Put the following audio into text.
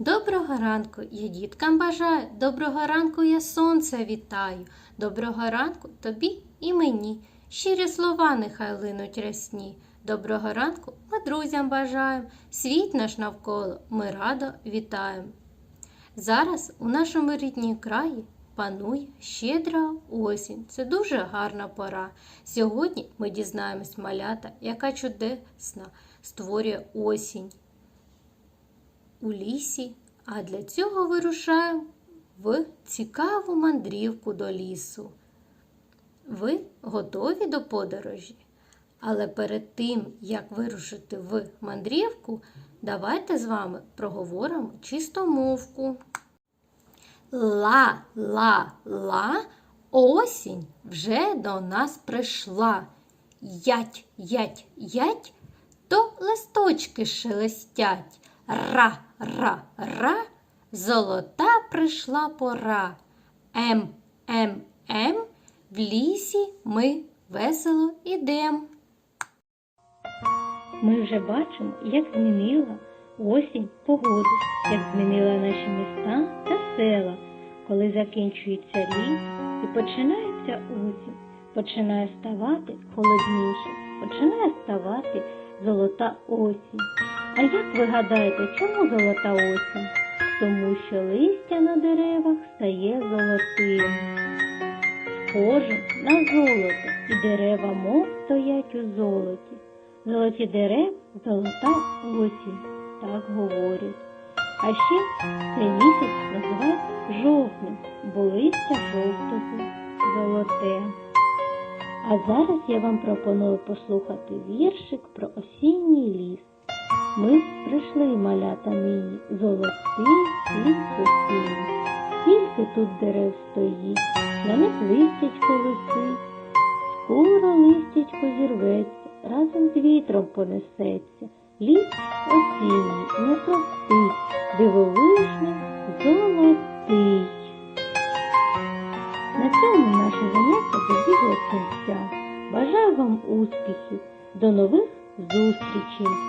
Доброго ранку я діткам бажаю, доброго ранку я сонце вітаю, доброго ранку тобі і мені. Щирі слова нехай линуть рясні. Доброго ранку ми друзям бажаємо, світ наш навколо ми радо вітаємо. Зараз у нашому рідній краї панує щедра осінь. Це дуже гарна пора. Сьогодні ми дізнаємось малята, яка чудесна створює осінь у лісі, а для цього вирушаємо в цікаву мандрівку до лісу. Ви готові до подорожі? Але перед тим, як вирушити в мандрівку, давайте з вами проговоримо чистомовку. Ла, ла, ла, осінь вже до нас прийшла. Ять, ять, ять, то листочки шелестять. Ра, ра, ра, золота прийшла пора. Ем, ем, ем, в лісі ми весело ідем. Ми вже бачимо, як змінила осінь погоду, як змінила наші міста та села, коли закінчується літ і починається осінь, починає ставати холодніше, починає ставати золота осінь. А як ви гадаєте, чому золота осінь? Тому що листя на деревах стає золотим, схожим на золото, і дерева мов стоять у золоті. Золоті дерев, золота осінь, так говорять. А ще цей місяць називають жовтним, бо листя жовтого, золоте. А зараз я вам пропоную послухати віршик про осінній ліс. Ми прийшли малята нині, золотий ліс осінній. Скільки тут дерев стоїть, на них листячко висить, скоро листячко зірветься, разом з вітром понесеться. Ліс осінній, непростий, дивовижний, золотий. На цьому наше заняття добігло кінця. Бажаю вам успіхів. До нових зустрічей!